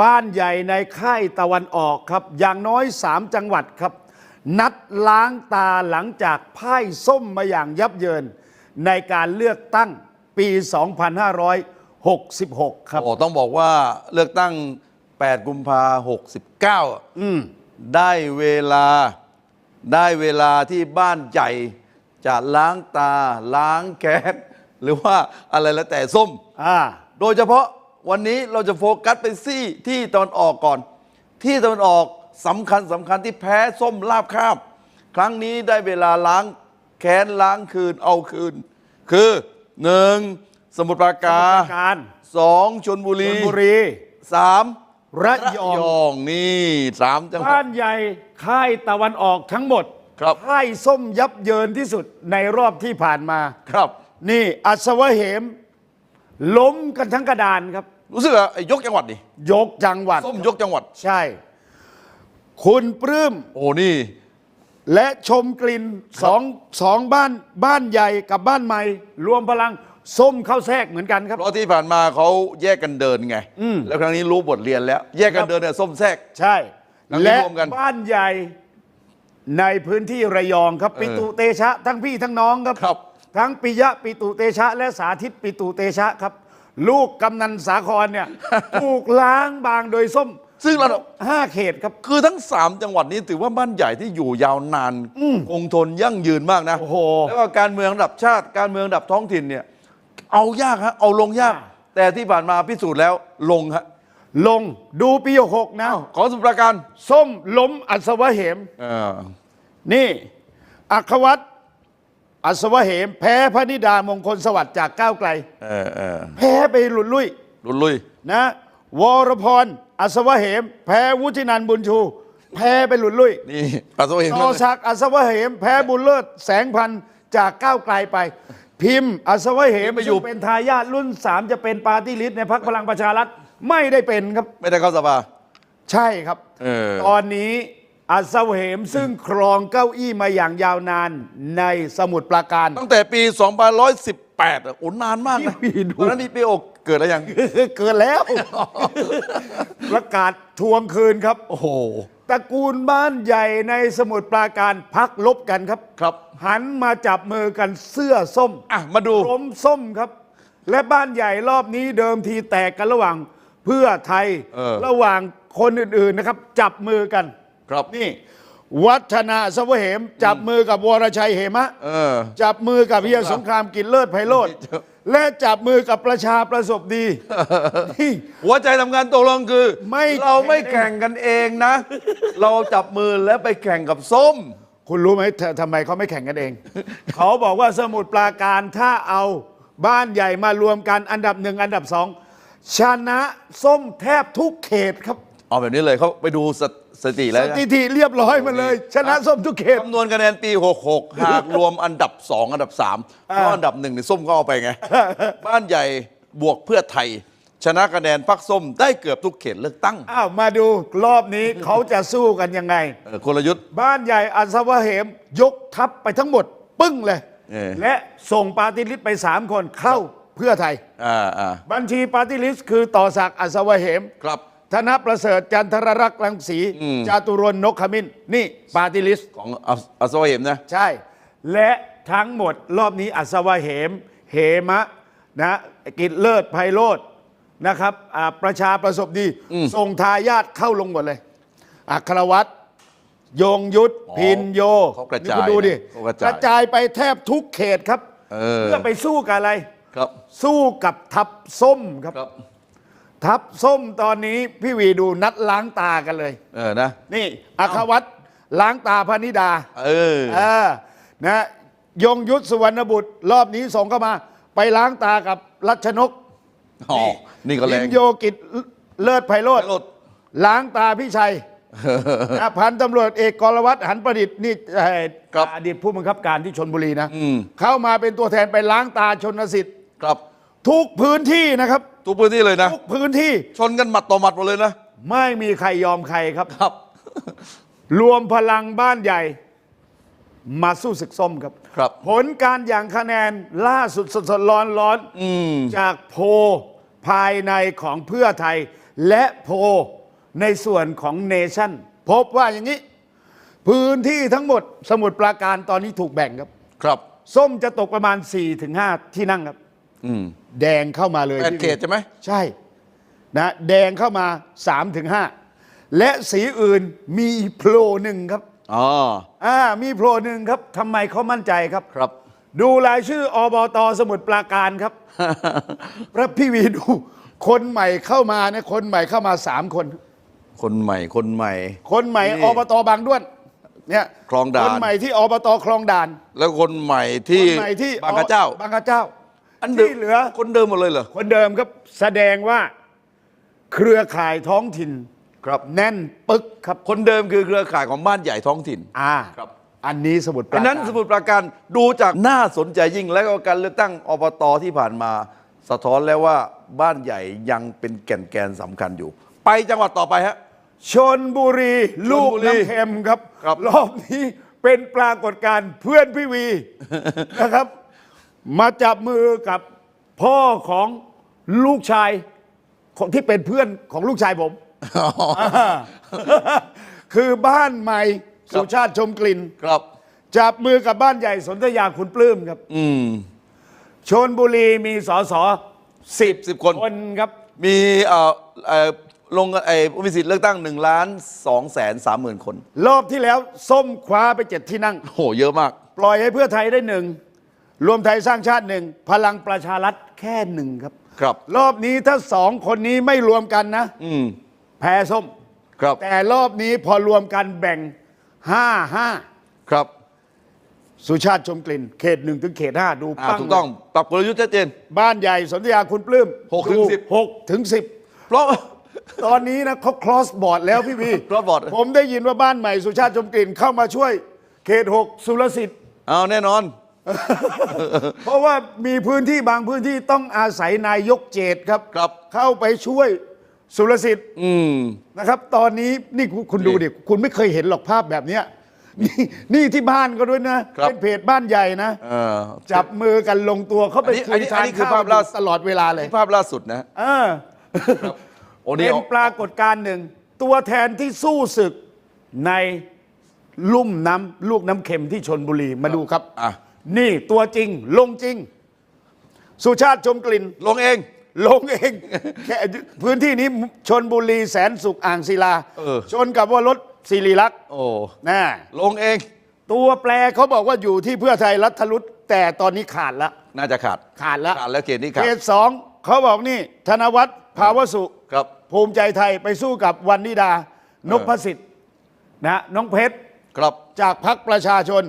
บ้านใหญ่ในค่ายตะวันออกครับ อย่างน้อย3จังหวัดครับ นัดล้างตาหลังจากพ่ายส้มมาอย่างยับเยิน ในการเลือกตั้งปี 2566 ครับโอ้ต้องบอกว่าเลือกตั้ง 8 กุมภา69อะอืมได้เวลาได้เวลาที่บ้านใหญ่จะล้างตาล้างแก๊สหรือว่าอะไรแล้วแต่ส้มอ่าโดยเฉพาะ วันนี้เราจะโฟกัสไปที่ที่ตะวันออกก่อน ที่ตะวันออกสำคัญสำคัญที่แพ้ส้มลาบคาบ ครั้งนี้ได้เวลาล้างแค้นล้างคืนเอาคืน คือหนึ่งสมุทรปราการการสองชนบุชรีลบุรีสามระยองงนี่สามจังหวับ้าดนใหญ่ค่ายตะวันออกทั้งหมดครับค่ายส้มยับเยินที่สุดในรอบที่ผ่านมาครับ นี่อัศวเหม ล้มกันทั้งกระดานครับ รู้สึกว่าไอ้ยกจังหวัดนี่ยกจังหวัดส้มยกจังหวัด ใช่ คุณปลื้ม โอ้นี่ และชมกลิ่นสองสองบ้านบ้านใหญ่กับบ้านใหม่ รวมพลังส้มเข้าแทรกเหมือนกันครับ เพราะที่ผ่านมาเขาแยกกันเดินไง อืม แล้วครั้งนี้รู้บทเรียนแล้ว แยกกันเดินเนี่ยส้มแทรก ใช่ แล้วมีและรวมกันบ้านใหญ่ในพื้นที่ระยองครับเออปิตุเตชะทั้งพี่ทั้งน้องครับ ครับ ทั้งปิยะปิตุเตชะ และสาธิตปิตุเตชะครับ ลูกกำนันสาครเนี่ย ถูกล้างบางโดยส้มซึ่งระดับห้าเขตครับ คือทั้ง 3 จังหวัดนี้ถือว่าบ้านใหญ่ที่อยู่ยาวนานคงทนยั่งยืนมากนะโอ้โหแล้วก็การเมืองระดับชาติ การเมืองระดับท้องถิ่นเนี่ย เอายากฮะ เอาลงยากอ่าแต่ที่ผ่านมาพิสูจน์แล้วลงฮะ ลงดูปีหกนะ ขอสมุทรปราการ ส้มล้มอัศวเหมเออนี่ อัครวัตร อัศวเหมแพ้พระนิดามงคลสวัสดิ์จากก้าวไกล เออเออแพ้ไปหลุดลุยลุนลุยนะวรพรอัศวเหม แพ้วุฒินันท์บุญชู แพ้ไปหลุดลุยนี่ปัสสาวะเองต่อศักดิ์อัศวเหม แพ้บุญเลิศแสงพันธ์จากก้าวไกลไป พิมพ์ อัศวเหมซึ่งเป็นทายาทรุ่นสามจะเป็นปาร์ตี้ลิสต์ในพรรคพลังประชารัฐไม่ได้เป็นครับ ไม่ได้เข้าสภา ใช่ครับ เออ ตอนนี้ อัศวเหมซึ่งครองเก้าอี้มาอย่างยาวนานในสมุทรปราการ ตั้งแต่ปี 2518อะโอ้นานมากนะพี่ดู ตอนนั้นนี่ปีอกเกิดอะไรยัง เกินแล้ว ประกาศทวงคืนครับ โอ้โห ตระกูลบ้านใหญ่ในสมุทรปราการพักลบกันครับ ครับ หันมาจับมือกันเสื้อส้มอะ มาดูร่มส้มครับ และบ้านใหญ่รอบนี้เดิมทีแตกกันระหว่างเพื่อไทยเออ ระหว่างคนอื่นๆนะครับ จับมือกัน ครับนี่ วัฒนาสวเหม จับมือกับวรชัยเหมะ เออ จับมือกับเฮียสงครามกินเลิศไพโรธและจับมือกับประชาประสบดี นี่หัวใจทำงานตกลงคือไม่ เราไม่แข่งกันเองนะ เราจับมือแล้วไปแข่งกับส้ม คุณรู้ไหมททำไมเขาไม่แข่งกันเอง เขาบอกว่าสมุทรปราการถ้าเอาบ้านใหญ่มารวมกันอันดับหนึ่งอันดับสองชนะส้มแทบทุกเขตครับ เอาแบบนี้เลยเขาไปดูสสถิติแล้วสนะถิติเรียบร้อยมาเลย ชนะส้มทุกเขต คำนวณคะแนนปี 66 หากรวมอันดับ 2 อันดับ 3 เพราะอันดับหนึ่งในส้มก็เอาไปไง บ้านใหญ่บวกเพื่อไทย ชนะคะแนนพักส้มได้เกือบทุกเขตเลือกตั้งอ้าวมาดูรอบนี้ เขาจะสู้กันยังไง เออกลยุทธ์ บ้านใหญ่อัศวเหม ยกทัพไปทั้งหมด ปึ้งเลย เออ และส่งปาร์ติลิสต์ไป 3 คนเข้าเพื่อไทย อ่าอ่าบัญชีปาร์ติลิสต์คือต่อศักดิ์อัศวเหม ครับ ธนประเสริฐจันทรรักษ์รังสีอืม จาตุรนต์นกขมิ้น นี่ปาร์ติลิสต์ของอัสอัศวะเหมนะ ใช่ และทั้งหมดรอบนี้อัศวเหม เหมะนะกิจเลิศไพโรธนะครับอ่าประชาประสบดีส่งทายาทเข้าลงหมดเลย อัครวัตรยงยุทธอ๋อพินโยเขากระนี่จายคุณดูดินะเขากระจายไปแทบทุกเขตครับเออเพื่อไปสู้กับอะไร ครับ สู้กับทับส้มครับ ครับ ทับส้มตอนนี้พี่วีดูนัดล้างตากันเลย เออนะ นี่อัครวัตรล้างตาพนิดา เออเออนะยงยุทธสุวรรณบุตร รอบนี้ส่งเข้ามา ไปล้างตากับรัชนกอ๋อนี่ก็แรลิงนโยกิจเลิศไพโรธไพโรจน์ล้างตาพี่ชัยนะพันตำรวจเอกกรวัตรหันประดิษฐ์นี่เอ่อครับ อดีตผู้บังคับการที่ชนบุรีนะ อืมเข้ามาเป็นตัวแทนไปล้างตาชนสิทธิ์ ครับ ทุกพื้นที่นะครับ ทุกพื้นที่เลยนะ ทุกพื้นที่ชนกันหมัดต่อหมัดหมดเลยนะ ไม่มีใครยอมใครครับ ครับ รวมพลังบ้านใหญ่ มาสู้ศึกส้มครับ ครับ ผลการอย่างคะแนนล่าสุดสดๆร้อนร้อนๆอืมจากโพลภายในของเพื่อไทย และโพลในส่วนของเนชั่น พบว่าอย่างนี้ พื้นที่ทั้งหมดสมุทรปราการตอนนี้ถูกแบ่งครับ ครับ ส้มจะตกประมาณ 4-5 ที่นั่งครับอืม แดงเข้ามาเลยแปดพี่เขตใช่ไหมใช่นะแดงเข้ามา3-5และสีอื่นมีโผล่หนึ่งครับอ๋ออ่ามีโผล่หนึ่งครับทำไมเขามั่นใจครับครับ ดูรายชื่ออบตสมุทรปราการครับพระพี่วีดูคนใหม่เข้ามาเนี่ยคนใหม่เข้ามาสามคน คนใหม่คนใหม่ คนใหม่นี่อบตบางด้วนเนี่ยคลองด่านคนใหม่ที่อบตคลองด่าน แล้วคนใหม่ที่คนใหม่ที่บางกระเจ้าบางกระเจ้า อันเดิมที่เหลือ คนเดิมหมดเลยเหรอ คนเดิมครับแสดงว่าเครือข่ายท้องถิ่นครับ แน่นปึกครับคนเดิมคือเครือข่ายของบ้านใหญ่ท้องถิ่น อ่าครับ อันนี้สมุทรปอัรานการนั้นสมุทรปราการดูจากน่าสนใจยิ่งแล้วก็การเลือกตั้งอบตที่ผ่านมา สะท้อนแล้วว่าบ้านใหญ่ยังเป็นแก่นแกนสำคัญอยู่ ไปจังหวัดต่อไปฮะ ชนบุรีลูกชลบุรีน้ำเค็มครับครับ รอบนี้เป็นปรากฏการณ์เพื่อนพี่วี นะครับ มาจับมือกับพ่อของลูกชายของที่เป็นเพื่อนของลูกชายผม คือบ้านใหม่ครับ สุชาติชมกลิ่น ครับ จับมือกับบ้านใหญ่สนธยาคุณปลื้มครับอืม ชนบุรีมีสสสิบสิบคน คนครับ มีเอ่อเอ่อลงเอ่อมีสิทธิ์เลือกตั้ง1ล้าน2แสน3หมื่นคน รอบที่แล้วส้มคว้าไปเจ็ดที่นั่งโอ้โหเยอะมาก ปล่อยให้เพื่อไทยได้หนึ่ง รวมไทยสร้างชาติหนึ่งพลังประชารัฐแค่หนึ่งครับ ครับ รอบนี้ถ้าสองคนนี้ไม่รวมกันนะ อืม แพ้ส้ม ครับ แต่รอบนี้พอรวมกันแบ่งห้าห้าครับสุชาติชมกลิ่น เขตหนึ่งถึงเขตห้าดูอ่าปั้งถูกต้อง ปรับกลยุทธ์ชัดเจน บ้านใหญ่สนธยาคุณปลื้มหกถึงดูสิบ หกถึงสิบ เพราะ ตอนนี้นะเขาคลอสบอร์ดแล้วพี่วี cross board ผมได้ยินว่าบ้านใหม่สุชาติชมกลิ่นเข้ามาช่วย เขตหกสุรสิทธิ์ เอาแน่นอน เพราะว่ามีพื้นที่บางพื้นที่ต้องอาศัยนายกเจตครับ ครับ เข้าไปช่วยสุรสิทธิ์อืม นะครับ ตอนนี้นี่คุณคุณดูดิคุณไม่เคยเห็นหรอกภาพแบบเนี้ยนี่นี่ที่บ้านก็ด้วยนะ ครับ เป็นเพจบ้านใหญ่นะ เออจับมือกันลงตัวเขาไปอันนี้คุอันยนี้ทานอันนี้คือข้วภาพล่าสุด ตลอดเวลาเลยที่ภาพล่าสุดนะ เออโอ้นี่ เป็นปรากฏการณ์หนึ่ง ตัวแทนที่สู้ศึกในลุ่มน้ำลูกน้ำเค็มที่ชนบุรีมาดูครับ อะ นี่ตัวจริงลงจริง สุชาติชมกลิ่น ลงเอง ลงเองแค่พื้นที่นี้ชนบุรีแสนสุขอ่างศิลาเออ ชนกับว่ารถศิริลักษณ์โอ้นะลงเอง ตัวแปรเขาบอกว่าอยู่ที่เพื่อไทยรัฐรุษแต่ตอนนี้ขาดละ น่าจะขาด ขาดละขาดแล้วเขตนี้ขาด เขตสองเขาบอกนี่ ธนวัฒน์ภาวสุ ครับ ภูมิใจไทยไปสู้กับวันนิดานพสิทธิ์นะน้องเพชร ครับ จากพรรคประชาชน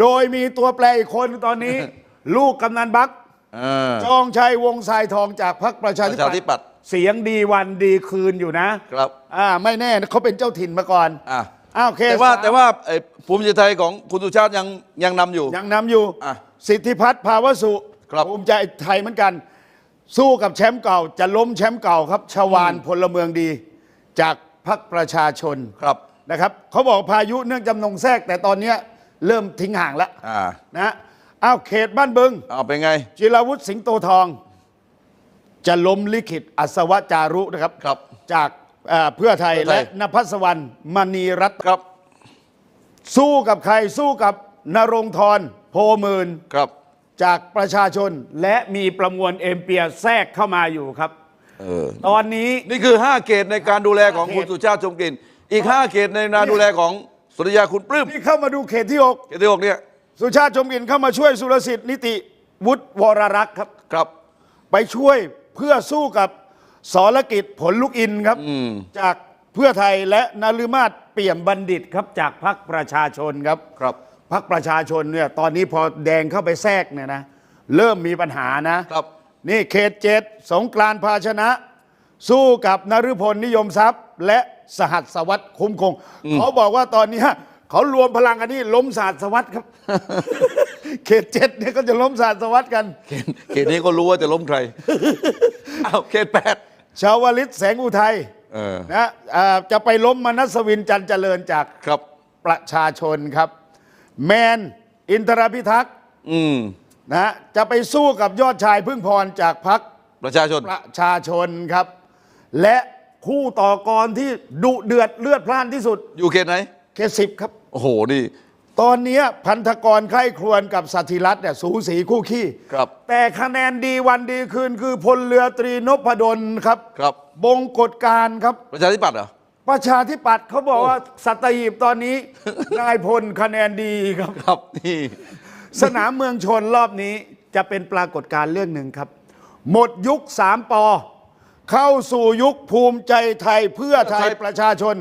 โดยมีตัวแปรอีกคนตอนนี้ ลูกกำนันบักเออ จองชัยวงศ์ทรายทองจากพรรคประชาธิประชาธิปัตย์เสียงดีวันดีคืนอยู่นะครับ อ่าไม่แน่นะเขาเป็นเจ้าถิ่นมาก่อนอะอ้าวเคแต่ว่าสมแต่ว่าไอ้ภูมิใจไทยของคุณสุชาติยังยังนำอยู่ ยังนำอยู่ อะสิทธิพัฒน์ภาวสุครับ ภูมิใจไทยเหมือนกัน สู้กับแชมป์เก่า จะล้มแชมป์เก่าครับชวานพลเมืองดี จากพรรคประชาชน ครับ นะครับเขาบอกพายุเนื่องจำนงแทรกแต่ตอนเนี้ย เริ่มทิ้งห่างแล้วอ่านะอ้าวเขตบ้านบึง เอาเป็นไง จิราวุฒิสิงโตทอง จะล้มลิขิตอัศวจารุนะครับ ครับ จากเอ่อเพื่อไทยเพื่อไทย และนภัสวรรณมณีรัตน์ครับสู้กับใครสู้กับนรงธรโพหมื่น ครับจากประชาชนและมีประมวลเอ็มเปียแทรกเข้ามาอยู่ครับ เออตอนนี้ นี่คือ 5 เขตในการดูแลของห้าเขตคุณสุชาติชมกลิ่นอีก 5 เขตในการดูแลของ สุริยาคุณปลื้มนี่เข้ามาดูเขตที่เขตที่หกเนี่ย6สุชาติชมกลิ่นเข้ามาช่วยสุรสิทธิ์นิติวุฒิวรรักษ์ครับ ครับ ไปช่วยเพื่อสู้กับสรกิจผลลูกอินครับอืมจากเพื่อไทยและนฤมาศเปี่ยมบัณฑิตครับจากพรรคประชาชนครับครับพรรคประชาชนเนี่ยตอนนี้พอแดงเข้าไปแทรกเนี่ยนะเริ่มมีปัญหานะครับ นี่เขตเจ็ดสงกรานต์ภาชนะ สู้กับนฤพลนิยมทรัพย์ และสหัสวัตรคุ้มคง เขาบอกว่าตอนเนี้ยเขารวมพลังกันนี่ล้มสหัสวัตรครับ เขตเจ็ดเนี่ยก็จะล้มสหัสวัตรกันเขตเขตนี้ก็รู้ว่าจะล้มใครอ้าวเขตแปดชาวลิตแสงอุทัยเออนะอ่าจะไปล้มมนัสวินจันทร์เจริญจากครับประชาชนครับ แมนอินทรพิทักษ์อืมนะจะไปสู้กับยอดชายพึ่งพรจากพักประชาชนประชาชนครับ และ คู่ต่อกรที่ดุเดือดเลือดพล่านที่สุด อยู่เขตไหนเขตสิบครับ โอ้โหนี่ ตอนเนี้ยพันธกรใคร่ครวญกับสัตธิรัตน์เนี่ยสูสีคู่ขี้ครับ แต่คะแนนดีวันดีคืนคือพลเรือตรีนพดลครับครับ บงกฎการครับ ประชาธิปัตย์เหรอ ประชาธิปัตย์เขาบอกว่าสัตหีบตอนนี้ นายพลคะแนนดีครับ ครับนี่ สนามเมืองชนรอบนี้จะเป็นปรากฏการณ์เรื่องหนึ่งครับ หมดยุคสามปอ เข้าสู่ยุคภูมิใจไทยเพื่อไทยประชาชน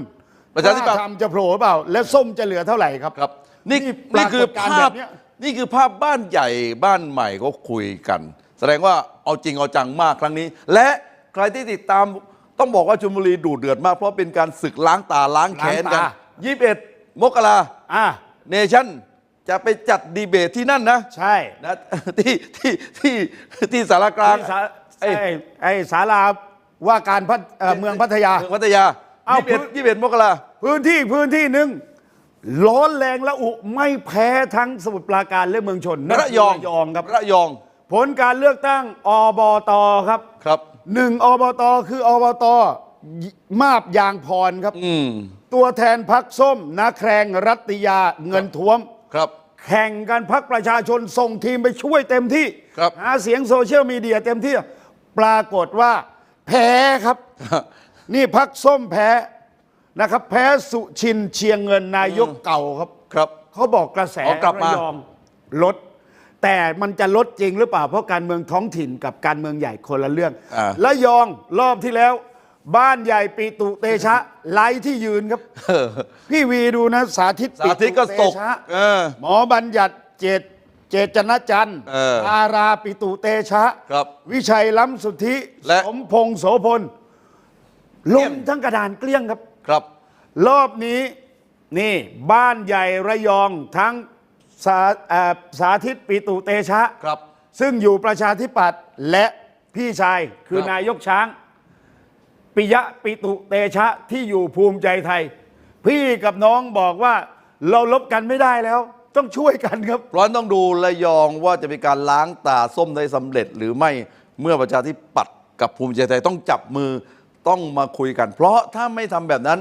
ประชาธิปัตย์กล้ทำจะโผล่เปล่า และส้มจะเหลือเท่าไหร่ครับครับนี่นี่นี่คือปรากฏการณ์ภาพแบบเนี้ยนี่คือภาพบ้านใหญ่บ้านใหม่ก็คุยกัน แสดงว่าเอาจริงเอาจังมากครั้งนี้ และใครที่ติดตามต้องบอกว่าชลบุรีดูเดือดมาก เพราะเป็นการศึกล้างตาล้างแขนกันล้างตยี่สิบเอ็ดมกราอะเนชั่นจะไปจัดดีเบตที่นั่นนะใช่นะที่ที่ที่ที่สารกลางที่สาไอ้ไอ้ไอ้ศาลา ว่าการพัฒเอ่อเมืองพัทยา เมืองพัทยาเอ้ายี่สิบเอ็ดยี่สิบเอ็ดมกราพื้นที่พื้นที่หนึ่งร้อนแรงและอุไม่แพ้ทั้งสมุทรปราการและเมืองชนนั่นระยองคืระยองครับ ระยองผลการเลือกตั้งอบตครับครับ หนึ่งอบตคืออบตมาบยางพรครับ อืมตัวแทนพักส้มนาแครงรัตยาเงินท้วม ครับ แข่งกันพักประชาชนส่งทีมไปช่วยเต็มที่ครับ หาเสียงโซเชียลมีเดียเต็มที่ ปรากฏว่า แพ้ครับ นี่พักส้มแพ้นะครับ แพ้สุชินเชียงเงินนายกเก่าครับ ครับ เขาบอกกระแสอ๋อกลับมา ระยองลด แต่มันจะลดจริงหรือเปล่า เพราะการเมืองท้องถิ่นกับการเมืองใหญ่คนละเรื่องอ่าและยองรอบที่แล้ว บ้านใหญ่ปีตุเตชะไล่ที่ยืนครับเออพี่วีดูนะ สาธิตสาธิตก็ปิตตุกเตชะ เออ หมอบัญญัติเจต เจตนจันทร์เอออาราปิตุเตชะ ครับวิชัยล้ำสุทธิ และ สมพงษ์โสพลลงทั้งกระดานเกลี้ยงครับ ครับ รอบนี้นี่บ้านใหญ่ระยองทั้งสาเอ่อสาธิตปิตุเตชะ ครับ ซึ่งอยู่ประชาธิปัตย์และพี่ชายคือครับ นายกช้าง ปิยะปิตุเตชะที่อยู่ภูมิใจไทย พี่กับน้องบอกว่าเราลบกันไม่ได้แล้ว ต้องช่วยกันครับเพราะฉะนั้นต้องดูระยองว่าจะเป็นการล้างตาส้มได้สำเร็จหรือไม่เมื่อประชาธิปัตย์กับภูมิใจไทยต้องจับมือต้องมาคุยกัน เพราะถ้าไม่ทำแบบนั้น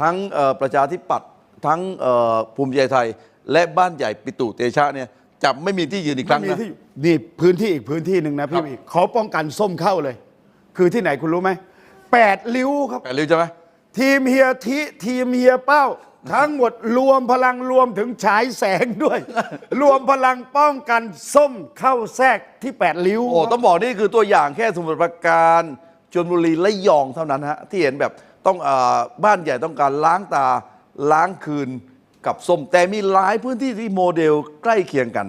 ทั้งเอ่อประชาธิปัตย์ทั้งเอ่อภูมิใจไทย และบ้านใหญ่ปิตุเตชะเนี่ยจะไม่มีที่ยืนอีกครั้งไม่มีนะ ที่นี่พื้นที่อีกพื้นที่หนึ่งนะครัพี่บวีเขาป้องกันส้มเข้าเลย คือที่ไหนคุณรู้ไหมแปดริ้วครับ แปดริ้วใช่ไหม ทีมเฮียทิทีมเฮียเป้า ทั้งหมดรวมพลังรวมถึงฉายแสงด้วย รวมพลังป้องกันส้มเข้าแทรกที่แปดริ้วโอ้ต้องบอกนี่คือตัวอย่างแค่สมุทรปราการชลบุรีและยองเท่านั้นฮะที่เห็นแบบต้องอาบ้านใหญ่ต้องการล้างตาล้างคืนกับส้มแต่มีหลายพื้นที่ที่โมเดลใกล้เคียงกัน